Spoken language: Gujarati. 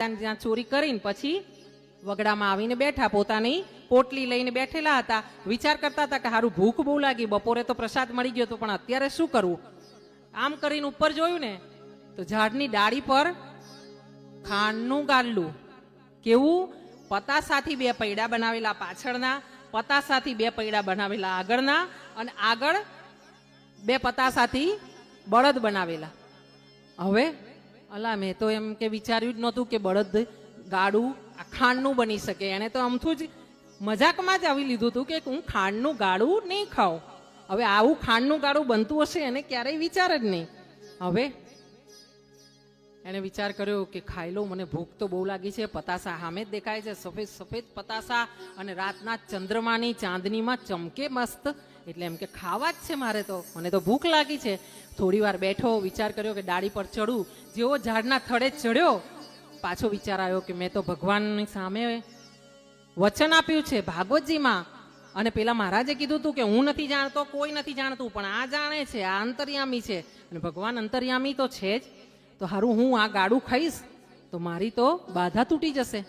ત્યાં ચોરી કરીને પછી વગડામાં આવીને બેઠા, પોતાની પોટલી લઈને બેઠેલા હતા. વિચાર કરતા હતા કે સારું ભૂખ બહુ લાગી, બપોરે તો પ્રસાદ મળી ગયો હતો પણ અત્યારે શું કરવું આમ કરીને ઉપર જોયું ને, તો ઝાડની ડાળી પર ખાંડનું ગાડલું કેવું? પતાસાથી બે પૈડા બનાવેલા પાછળના, પતાસાથી બે પૈડા બનાવેલા આગળના અને આગળ બે પતાસાથી બળદ બનાવેલા. હવે અલા, મેં તો એમ કે વિચાર્યું જ નહોતું કે બળદ ગાડું આ ખાંડનું બની શકે. એને તો આમથું જ મજાકમાં જ આવી લીધું હતું કે હું ખાંડનું ગાડું નહીં ખાઉં. હવે આવું ખાંડનું ગાડું બનતું હશે એને ક્યારેય વિચાર જ નહીં. હવે એણે વિચાર કર્યો કે ખાઈ લઉં મને ભૂખ તો બહુ લાગી છે, પતાસા સામે જ દેખાય છે. સફેદ સફેદ પતાસા અને રાતના ચંદ્રમાની ચાંદનીમાં ચમકે મસ્ત એટલે એમ કે ખાવા જ છે મારે તો. મને તો ભૂખ લાગી છે. થોડી વાર બેઠો, વિચાર કર્યો કે ડાળી પર ચડું. જેવો ઝાડના થડે ચડ્યો, પાછો વિચાર આવ્યો કે મેં તો ભગવાનની સામે વચન આપ્યું છે, ભાગવતજીમાં. અને પેલા મહારાજે કીધું હતું કે હું નથી જાણતો, કોઈ નથી જાણતું, પણ આ જાણે છે, આ અંતર્યામી છે. અને ભગવાન અંતર્યામી તો છે જ. તો હારું, હું આ ગાડું ખાઈશ, તો મારી તો બાધા તૂટી જશે.